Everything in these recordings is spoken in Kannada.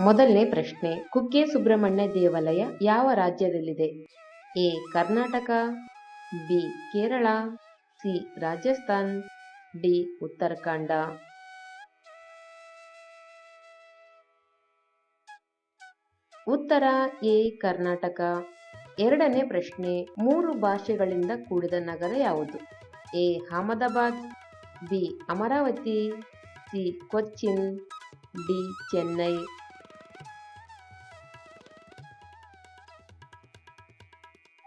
ಮೊದಲನೇ ಪ್ರಶ್ನೆ, ಕುಕ್ಕೆ ಸುಬ್ರಹ್ಮಣ್ಯ ದೇವಾಲಯ ಯಾವ ರಾಜ್ಯದಲ್ಲಿದೆ? A, Karnataka, B, Kerala, C, Rajasthan, D, Uttarakhand. ಉತ್ತರ, ಎ, ಕರ್ನಾಟಕ. ಎರಡನೇ ಪ್ರಶ್ನೆ, ಮೂರು ಭಾಷೆಗಳಿಂದ ಕೂಡಿದ ನಗರ ಯಾವುದು? A, Ahmedabad, B, Amaravati, C, Cochin, D, Chennai.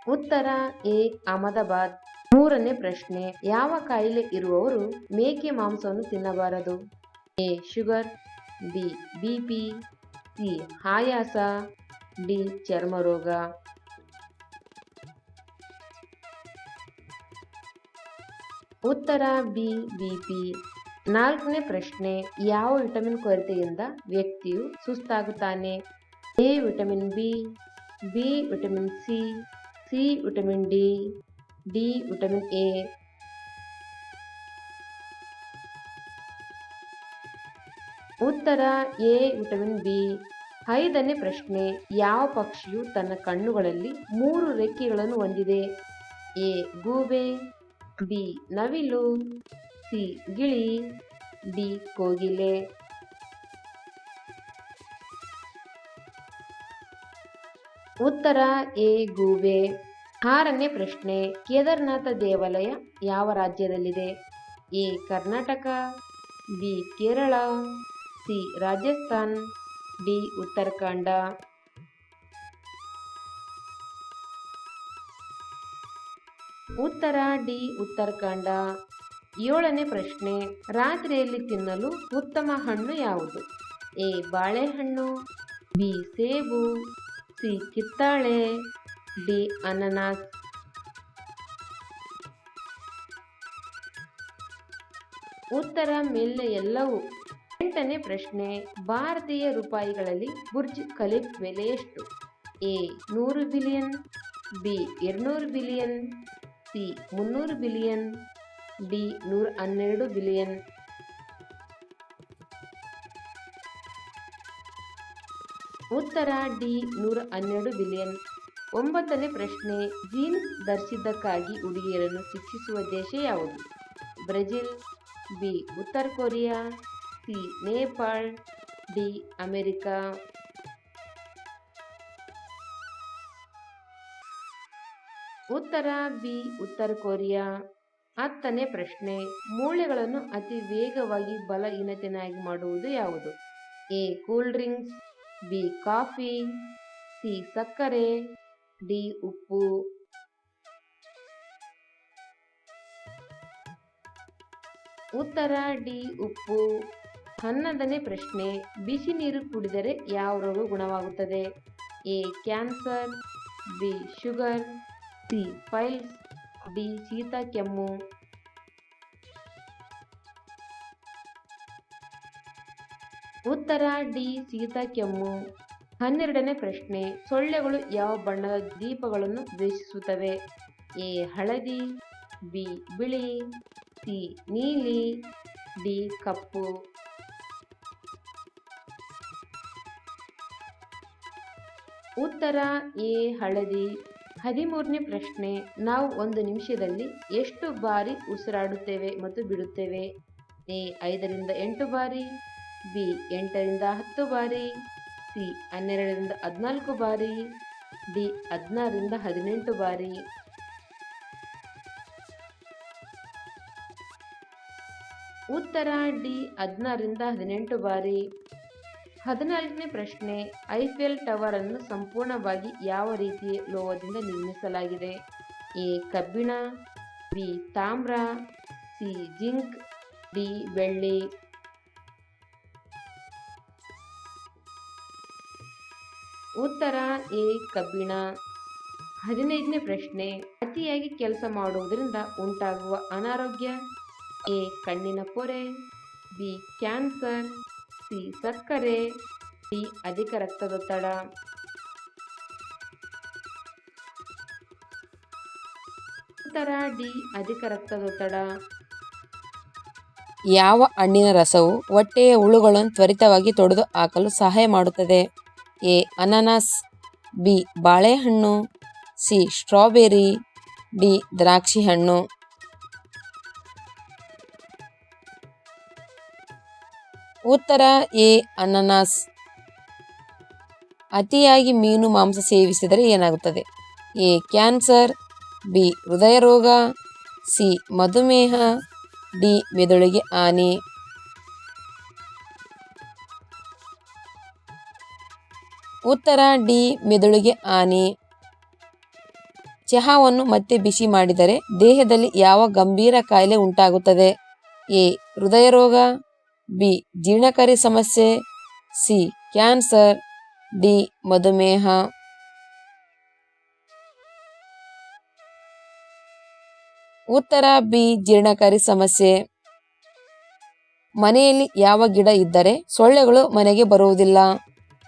ಉತ್ತರ ಎ, ಅಹಮದಾಬಾದ್. ಮೂರನೇ ಪ್ರಶ್ನೆ, ಯಾವ ಕಾಯಿಲೆ ಇರುವವರು ಮೇಕೆ ಮಾಂಸವನ್ನು ತಿನ್ನಬಾರದು? A, sugar, B B P, C, ಆಯಾಸ, ಡಿ, ಚರ್ಮರೋಗ. ಉತ್ತರ ಬಿ ಬಿ ಪಿ. ನಾಲ್ಕನೇ ಪ್ರಶ್ನೆ, ಯಾವ ವಿಟಮಿನ್ ಕೊರತೆಯಿಂದ ವ್ಯಕ್ತಿಯು ಸುಸ್ತಾಗುತ್ತಾನೆ? A, vitamin B B, vitamin C C vitamin D D vitamin A. ಉತ್ತರ, ಎ ವಿಟಮಿನ್ ಬಿ. ಐದನೇ ಪ್ರಶ್ನೆ, ಯಾವ ಪಕ್ಷಿಯು ತನ್ನ ಕಣ್ಣುಗಳಲ್ಲಿ ಮೂರು ರೆಕ್ಕೆಗಳನ್ನು ಹೊಂದಿದೆ? ಎ, ಗೂಬೆ, ಬಿ, ನವಿಲು, ಸಿ, ಗಿಳಿ, ಡಿ, ಕೋಗಿಲೆ. ಉತ್ತರ ಎ ಗೂಬೆ. ಆರನೇ ಪ್ರಶ್ನೆ, ಕೇದಾರನಾಥ ದೇವಾಲಯ ಯಾವ ರಾಜ್ಯದಲ್ಲಿದೆ? A, Karnataka, B, Kerala, C, Rajasthan, D, Uttarakhand. ಉತ್ತರ ಡಿ, ಉತ್ತರಾಖಂಡ. ಏಳನೇ ಪ್ರಶ್ನೆ, ರಾತ್ರಿಯಲ್ಲಿ ತಿನ್ನಲು ಉತ್ತಮ ಹಣ್ಣು ಯಾವುದು? ಎ, ಬಾಳೆಹಣ್ಣು, ಬಿ, ಸೇಬು ಸಿ ಕಿತ್ತಾಳೆ. ಡಿ ಅನನಾಸ್ ಉತ್ತರ ಮೇಲೆ ಎಲ್ಲವೂ. ಎಂಟನೇ ಪ್ರಶ್ನೆ, ಭಾರತೀಯ ರೂಪಾಯಿಗಳಲ್ಲಿ ಬುರ್ಜ್ ಖಲೀಫ್ ಬೆಲೆ ಎಷ್ಟು? ಎ, ನೂರು ಬಿಲಿಯನ್, ಬಿ, ಎರಡ್ನೂರು ಬಿಲಿಯನ್, ಸಿ, ಮುನ್ನೂರು ಬಿಲಿಯನ್, ಡಿ, ನೂರ ಹನ್ನೆರಡು ಬಿಲಿಯನ್. ಉತ್ತರ ಡಿ ನೂರ ಹನ್ನೆರಡು ಬಿಲಿಯನ್. ಒಂಬತ್ತನೇ ಪ್ರಶ್ನೆ ಜೀನ್ಸ್ ಧರಿಸಿದ್ದಕ್ಕಾಗಿ ಹುಡುಗಿಯರನ್ನು ಶಿಕ್ಷಿಸುವ ದೇಶ ಯಾವುದು? ಬ್ರೆಜಿಲ್, ಬಿ, ಉತ್ತರ Korea, C, Nepal, D, America. ಉತ್ತರ ಬಿ, ಉತ್ತರ ಕೊರಿಯಾ. ಹತ್ತನೇ ಪ್ರಶ್ನೆ, ಮೂಳೆಗಳನ್ನು ಅತಿ ವೇಗವಾಗಿ ಬಲಹೀನತೆಯಾಗಿ ಮಾಡುವುದು ಯಾವುದು? A, cool drinks. B coffee, C ಸಕ್ಕರೆ, ಡಿ ಉಪ್ಪು. ಉತ್ತರ, ಡಿ ಉಪ್ಪು. ಹನ್ನೊಂದನೇ ಪ್ರಶ್ನೆ, ಬಿಸಿ ನೀರು ಕುಡಿದರೆ ಯಾವ ರೋಗ ಗುಣವಾಗುತ್ತದೆ? A, cancer, B, sugar, C, piles, D, ಶೀತ, ಕೆಮ್ಮು. ಉತ್ತರ ಡಿ ಶೀತ ಕೆಮ್ಮು. ಹನ್ನೆರಡನೇ ಪ್ರಶ್ನೆ, ಸೊಳ್ಳೆಗಳು ಯಾವ ಬಣ್ಣದ ದೀಪಗಳನ್ನು ದ್ವೇಷಿಸುತ್ತವೆ? ಎ, ಹಳದಿ, ಬಿ, ಬಿಳಿ, ಸಿ, ನೀಲಿ, ಡಿ, ಕಪ್ಪು. ಉತ್ತರ ಎ, ಹಳದಿ. ಹದಿಮೂರನೇ ಪ್ರಶ್ನೆ, ನಾವು ಒಂದು ನಿಮಿಷದಲ್ಲಿ ಎಷ್ಟು ಬಾರಿ ಉಸಿರಾಡುತ್ತೇವೆ ಮತ್ತು ಬಿಡುತ್ತೇವೆ? ಎ, ಐದರಿಂದ ಎಂಟು ಬಾರಿ. ಬಿ ಎಂಟರಿಂದ ಹತ್ತು ಬಾರಿ, ಸಿ ಹನ್ನೆರಡರಿಂದ ಹದಿನಾಲ್ಕು ಬಾರಿ, ಡಿ ಹದಿನಾರರಿಂದ ಹದಿನೆಂಟು ಬಾರಿ. ಉತ್ತರ, ಡಿ ಹದಿನಾರರಿಂದ ಹದಿನೆಂಟು ಬಾರಿ. ಹದಿನಾಲ್ಕನೇ ಪ್ರಶ್ನೆ, ಐಫೆಲ್ ಟವರ್ ಅನ್ನು ಸಂಪೂರ್ಣವಾಗಿ ಯಾವ ರೀತಿಯ ಲೋಹದಿಂದ ನಿರ್ಮಿಸಲಾಗಿದೆ? ಎ ಕಬ್ಬಿಣ, ಬಿ ತಾಮ್ರ, ಸಿ ಜಿಂಕ್, ಡಿ ಬೆಳ್ಳಿ. ಉತ್ತರ ಎ, ಕಬ್ಬಿಣ. ಹದಿನೈದನೇ ಪ್ರಶ್ನೆ, ಅತಿಯಾಗಿ ಕೆಲಸ ಮಾಡುವುದರಿಂದ ಉಂಟಾಗುವ ಅನಾರೋಗ್ಯ? ಎ, ಕಣ್ಣಿನ ಪೊರೆ. B, cancer. ಸಿ, ಸಕ್ಕರೆ. ಡಿ, ಅಧಿಕ ರಕ್ತದೊತ್ತಡ ಉತ್ತರ ಡಿ, ಅಧಿಕ ರಕ್ತದೊತ್ತಡ ಯಾವ ಹಣ್ಣಿನ ರಸವು ಹೊಟ್ಟೆಯ ಹುಳುಗಳನ್ನು ತ್ವರಿತವಾಗಿ ತೊಡೆದು ಹಾಕಲು ಸಹಾಯ ಮಾಡುತ್ತದೆ? ಎ ಅನಾನಸ್, ಬಿ ಬಾಳೆಹಣ್ಣು, ಸಿ ಸ್ಟ್ರಾಬೆರಿ, ಡಿ ದ್ರಾಕ್ಷಿ ಹಣ್ಣು ಉತ್ತರ ಎ ಅನಾನಸ್. ಅತಿಯಾಗಿ ಮೀನು ಮಾಂಸ ಸೇವಿಸಿದರೆ ಏನಾಗುತ್ತದೆ? ಎ ಕ್ಯಾನ್ಸರ್, ಬಿ ಹೃದಯ ರೋಗ ಸಿ ಮಧುಮೇಹ, ಡಿ ಮೆದುಳಿಗೆ ಹಾನಿ. ಉತ್ತರ ಡಿ, ಮೆದುಳಿಗೆ ಹಾನಿ ಚಹಾವನ್ನು ಮತ್ತೆ ಬಿಸಿ ಮಾಡಿದರೆ ದೇಹದಲ್ಲಿ ಯಾವ ಗಂಭೀರ ಕಾಯಿಲೆ ಉಂಟಾಗುತ್ತದೆ? ಎ ಹೃದಯ ರೋಗ ಬಿ, ಜೀರ್ಣಕಾರಿ ಸಮಸ್ಯೆ, ಸಿ, ಕ್ಯಾನ್ಸರ್, ಡಿ, ಮಧುಮೇಹ. ಉತ್ತರ ಬಿ, ಜೀರ್ಣಕಾರಿ ಸಮಸ್ಯೆ. ಮನೆಯಲ್ಲಿ ಯಾವ ಗಿಡ ಇದ್ದರೆ ಸೊಳ್ಳೆಗಳು ಮನೆಗೆ ಬರುವುದಿಲ್ಲ.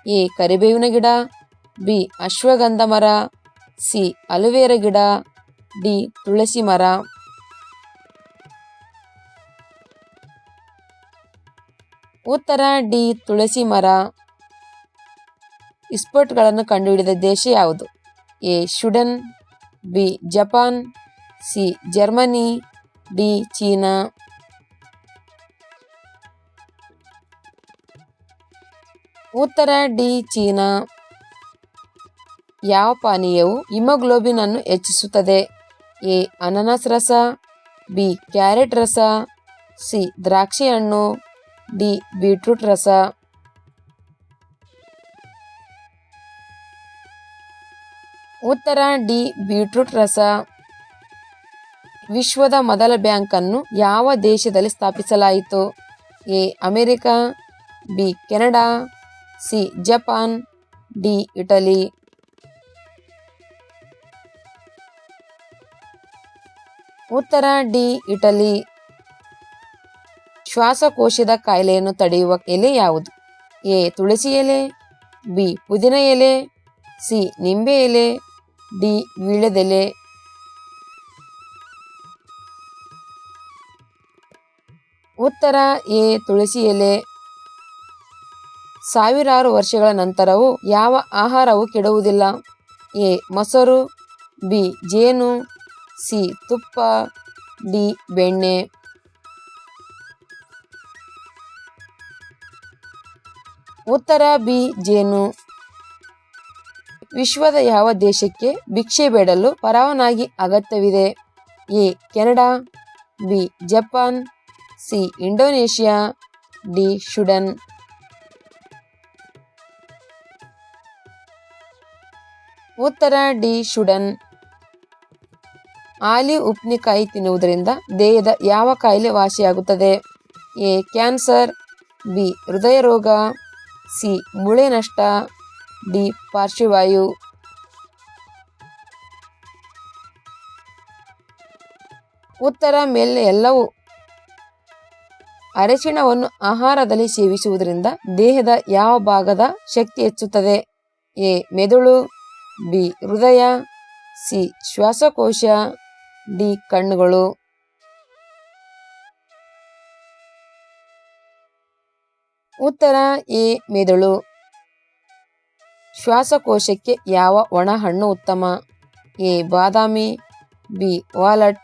ಎ ಕರಿಬೇವಿನ ಗಿಡ, ಬಿ ಅಶ್ವಗಂಧ ಮರ, ಸಿ ಅಲುವೇರ ಗಿಡ, ಡಿ ತುಳಸಿ ಮರ. ಉತ್ತರ, ಡಿ ತುಳಸಿ ಮರ. ಇಸ್ಪೋಟ್ಗಳನ್ನು ಕಂಡುಹಿಡಿದ ದೇಶ ಯಾವುದು? A Sweden, B Japan, C Germany, D China. ಉತ್ತರ ಡಿ, ಚೀನಾ. ಯಾವ ಪಾನೀಯವು ಹಿಮೋಗ್ಲೋಬಿನ್ ಅನ್ನು ಹೆಚ್ಚಿಸುತ್ತದೆ? ಎ, ಅನಾನಸ್ ರಸ, ಬಿ, ಕ್ಯಾರೆಟ್ ರಸ, ಸಿ, ದ್ರಾಕ್ಷಿ ಹಣ್ಣು, ಡಿ, ಬೀಟ್ರೂಟ್ ರಸ. ಉತ್ತರ ಡಿ, ಬೀಟ್ರೂಟ್ ರಸ. ವಿಶ್ವದ ಮೊದಲ ಬ್ಯಾಂಕನ್ನು ಯಾವ ದೇಶದಲ್ಲಿ ಸ್ಥಾಪಿಸಲಾಯಿತು? A, America, B, Canada C, Japan, D, Italy. ಉತ್ತರ, ಡಿ, ಇಟಲಿ. ಶ್ವಾಸಕೋಶದ ಕಾಯಿಲೆಯನ್ನು ತಡೆಯುವ ಎಲೆ ಯಾವುದು? ಎ, ತುಳಸಿ ಎಲೆ, ಬಿ, ಪುದಿನ ಎಲೆ, ಸಿ, ನಿಂಬೆ ಎಲೆ, ಡಿ ವೀಳ್ಯದೆಲೆ ಉತ್ತರ, ಎ, ತುಳಸಿ ಎಲೆ. ಸಾವಿರಾರು ವರ್ಷಗಳ ನಂತರವೂ ಯಾವ ಆಹಾರವು ಕೆಡುವುದಿಲ್ಲ. ಎ. ಮೊಸರು, ಬಿ. ಜೇನು, ಸಿ. ತುಪ್ಪ, ಡಿ. ಬೆಣ್ಣೆ. ಉತ್ತರ, ಬಿ. ಜೇನು. ವಿಶ್ವದ ಯಾವ ದೇಶಕ್ಕೆ ಭಿಕ್ಷೆ ಬೇಡಲು ಪರವಾನಗಿ ಅಗತ್ಯವಿದೆ? A. Canada, B. Japan, C. Indonesia, D. Sudan. ಉತ್ತರ ಡಿ ಶುಡನ್. ಆಲಿ ಉಪ್ಪಿನಕಾಯಿ ತಿನ್ನುವುದರಿಂದ ದೇಹದ ಯಾವ ಕಾಯಿಲೆ ವಾಸಿಯಾಗುತ್ತದೆ? ಎ. Cancer, B. ಹೃದಯ ರೋಗ ಸಿ. ಮುಳೆ ನಷ್ಟ, ಡಿ. ಪಾರ್ಶ್ವವಾಯು. ಉತ್ತರ ಮೇಲೆ ಎಲ್ಲವೂ. ಅರಿಶಿಣವನ್ನು ಆಹಾರದಲ್ಲಿ ಸೇವಿಸುವುದರಿಂದ ದೇಹದ ಯಾವ ಭಾಗದ ಶಕ್ತಿ ಹೆಚ್ಚುತ್ತದೆ? ಎ. ಮೆದುಳು ಬಿ ಹೃದಯ, ಸಿ. ಶ್ವಾಸಕೋಶ, ಡಿ. ಕಣ್ಣುಗಳು. ಉತ್ತರ, ಎ. ಮೆದುಳು. ಶ್ವಾಸಕೋಶಕ್ಕೆ ಯಾವ ಒಣ ಹಣ್ಣು ಉತ್ತಮ? ಎ. ಬಾದಾಮಿ, ಬಿ. Walnut,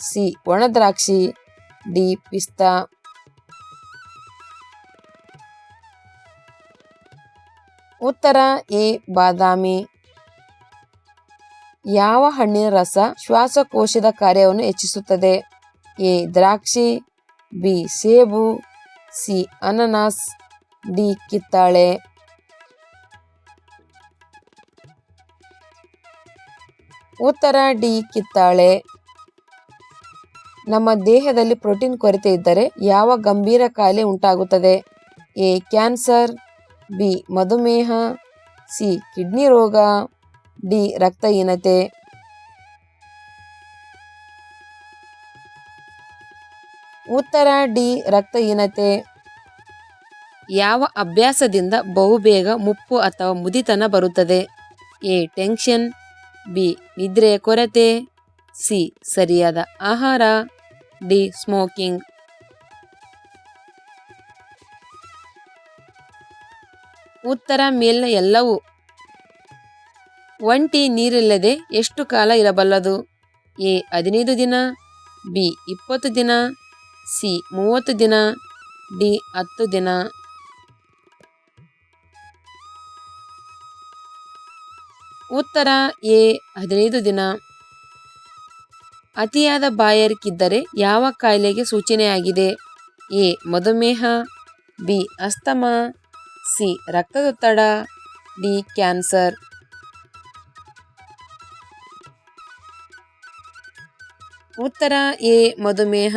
C. ಒಣದ್ರಾಕ್ಷಿ, ಡಿ. ಪಿಸ್ತಾ. ಉತ್ತರ, ಎ. ಬಾದಾಮಿ. ಯಾವ ಹಣ್ಣಿನ ರಸ ಶ್ವಾಸಕೋಶದ ಕಾರ್ಯವನ್ನು ಹೆಚ್ಚಿಸುತ್ತದೆ? ಎ. ದ್ರಾಕ್ಷಿ, ಬಿ. ಸೇಬು, ಸಿ. ಅನನಾಸ್, ಡಿ. ಕಿತ್ತಾಳೆ. ಉತ್ತರ, ಡಿ. ಕಿತ್ತಾಳೆ. ನಮ್ಮ ದೇಹದಲ್ಲಿ ಪ್ರೋಟೀನ್ ಕೊರತೆ ಇದ್ದರೆ ಯಾವ ಗಂಭೀರ ಕಾಯಿಲೆ ಉಂಟಾಗುತ್ತದೆ? ಎ. Cancer, B. ಮಧುಮೇಹ, ಸಿ. ಕಿಡ್ನಿ ರೋಗ. ಡಿ ರಕ್ತಹೀನತೆ ಉತ್ತರ ಡಿ ರಕ್ತಹೀನತೆ ಯಾವ ಅಭ್ಯಾಸದಿಂದ ಬಹುಬೇಗ ಮುಪ್ಪು ಅಥವಾ ಮುದಿತನ ಬರುತ್ತದೆ? A, tension. ಬಿ ನಿದ್ರೆಯ ಕೊರತೆ. ಸಿ, ಸರಿಯಾದ ಆಹಾರ. D, smoking. ಉತ್ತರ ಮೇಲಿನ ಎಲ್ಲವೂ ಒಂಟಿ ನೀರಿಲ್ಲದೆ ಎಷ್ಟು ಕಾಲ ಇರಬಲ್ಲದು? ಎ, ಹದಿನೈದು ದಿನ, ಬಿ, ಇಪ್ಪತ್ತು ದಿನ, ಸಿ, ಮೂವತ್ತು ದಿನ, ಡಿ, ಹತ್ತು ದಿನ. ಉತ್ತರ, ಎ, ಹದಿನೈದು ದಿನ. ಅತಿಯಾದ ಬಾಯಾರಿಕಿದ್ದರೆ ಯಾವ ಕಾಯಿಲೆಗೆ ಸೂಚನೆಯಾಗಿದೆ? ಎ, ಮಧುಮೇಹ, ಬಿ, ಅಸ್ತಮ, ಸಿ, ರಕ್ತದೊತ್ತಡ, ಡಿ, ಕ್ಯಾನ್ಸರ್. ಉತ್ತರ ಎ ಮಧುಮೇಹ